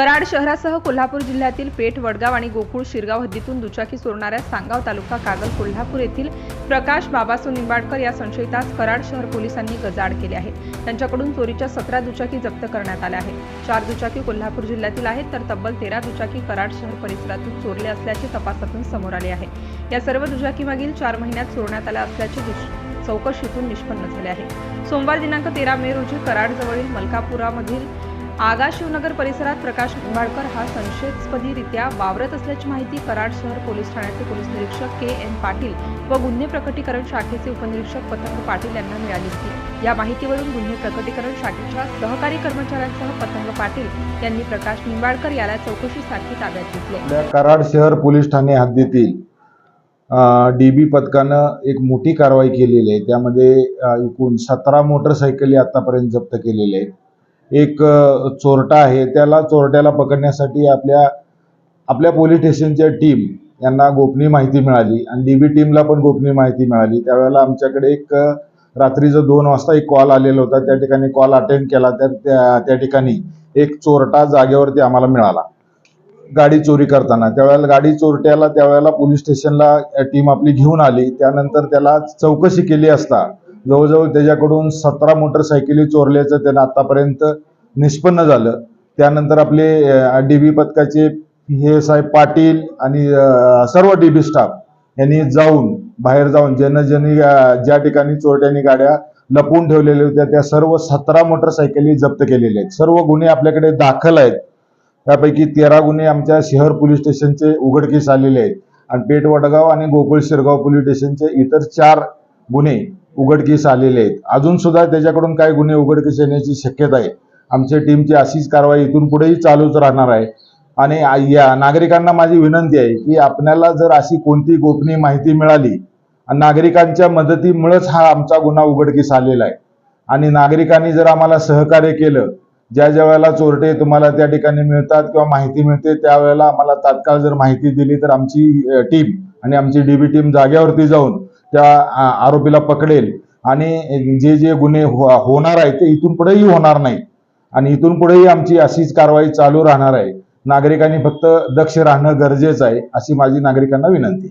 कराड शहरासह कोल्हापूर जिल्ह्यातील पेठ वडगाव आणि गोकुळ शिरगाव हद्दीतून दुचाकी चोरणाऱ्या सांगाव तालुका कागल कोल्हापूर येथील प्रकाश बाबासो निंबाडकर या संशयितास कराड शहर पोलिसांनी गजाड केले आहे. त्यांच्याकडून चोरीच्या सतरा दुचाकी जप्त करण्यात आल्या आहेत. चार दुचाकी कोल्हापूर जिल्ह्यातील आहेत तर तब्बल तेरा दुचाकी कराड शहर परिसरातून चोरले असल्याचे तपासातून समोर आले आहे. या सर्व दुचाकीमागील चार महिन्यात चोरण्यात आल्या असल्याचे चौकशीतून निष्पन्न झाले आहे. सोमवार दिनांक तेरा मे रोजी कराडजवळील मलकापुरामधील आगा शिवनगर परिसरात प्रकाश निंबाळकर हा संशयास्पदीरित्या वावरत असल्याची माहिती कराड शहर पोलीस ठाण्याचे पोलीस निरीक्षक के एन पाटील व गुन्हे प्रकटीकरण शाखेचे उपनिरीक्षक पतंग पाटील यांना मिळाली होती. या माहितीवरून गुन्हे प्रकटीकरण शाखेच्या सहकारी कर्मचाऱ्यांसह पतंग पाटील यांनी प्रकाश निंबाळकर याला चौकशीसाठी ताब्यात घेतले. कराड शहर पोलीस ठाणे हद्दीतील डी बी पथकानं एक मोठी कारवाई केलेली आहे. त्यामध्ये एकूण सतरा मोटरसायकली आतापर्यंत जप्त केलेल्या आहेत. एक चोरटा आहे त्याला चोरट्याला पकडण्यासाठी आपल्या आपल्या पोलीस स्टेशनच्या टीम यांना गोपनीय माहिती मिळाली आणि डी बी टीमला पण गोपनीय माहिती मिळाली. त्यावेळेला आमच्याकडे एक रात्रीचं दोन वाजता एक कॉल आलेला होता. त्या ठिकाणी कॉल अटेंड केला. तर त्या त्या ठिकाणी एक चोरटा जागेवरती आम्हाला मिळाला. गाडी चोरी करताना. त्यावेळेला गाडी चोरट्याला त्यावेळेला पोलीस स्टेशनला टीम आपली घेऊन आली. त्यानंतर त्याला चौकशी केली असता जवळजवळ त्याच्याकडून सतरा मोटरसायकली चोरल्याचं त्यानं आतापर्यंत निष्पन्न झालं. त्यानंतर आपले डी बी पथकाचे हे साहेब पाटील आणि सर्व डी बी स्टाफ यांनी जाऊन बाहेर जाऊन ज्यानं ज्यांनी ज्या ठिकाणी चोरट्यांनी गाड्या लपवून ठेवलेल्या होत्या त्या सर्व सतरा मोटरसायकली जप्त केलेल्या आहेत. सर्व गुन्हे आपल्याकडे दाखल आहेत. त्यापैकी तेरा गुन्हे आमच्या शहर पोलीस स्टेशनचे उघडकीस आलेले आहेत. आणि पेठ वडगाव आणि गोकुळ शिरगाव पोलीस स्टेशनचे इतर चार गुन्हे उघडकीस आलेले आहेत. अजून सुद्धा त्याच्याकडून काही गुन्हे उघडकीस येण्याची शक्यता आहे. आमच्या टीमची अशीच कारवाई इथून पुढेही चालूच राहणार आहे. आणि या नागरिकांना माझी विनंती आहे की आपल्याला जर अशी कोणती गोपनीय माहिती मिळाली आणि नागरिकांच्या मदतीमुळेच हा आमचा गुन्हा उघडकीस आलेला आहे. आणि नागरिकांनी जर आम्हाला सहकार्य केलं ज्या ज्या वेळेला चोरटे तुम्हाला त्या ठिकाणी मिळतात किंवा माहिती मिळते त्यावेळेला आम्हाला तात्काळ जर माहिती दिली तर आमची टीम आणि आमची डीबी टीम जाग्यावरती जाऊन त्या आरोपीला पकडेल. आणि जे जे गुन्हे हो, होणार आहेत ते इथून पुढेही होणार नाही. आणि इथून पुढेही आमची अशीच कारवाई चालू राहणार आहे. नागरिकांनी फक्त दक्ष राहणं गरजेचं आहे अशी माझी नागरिकांना विनंती.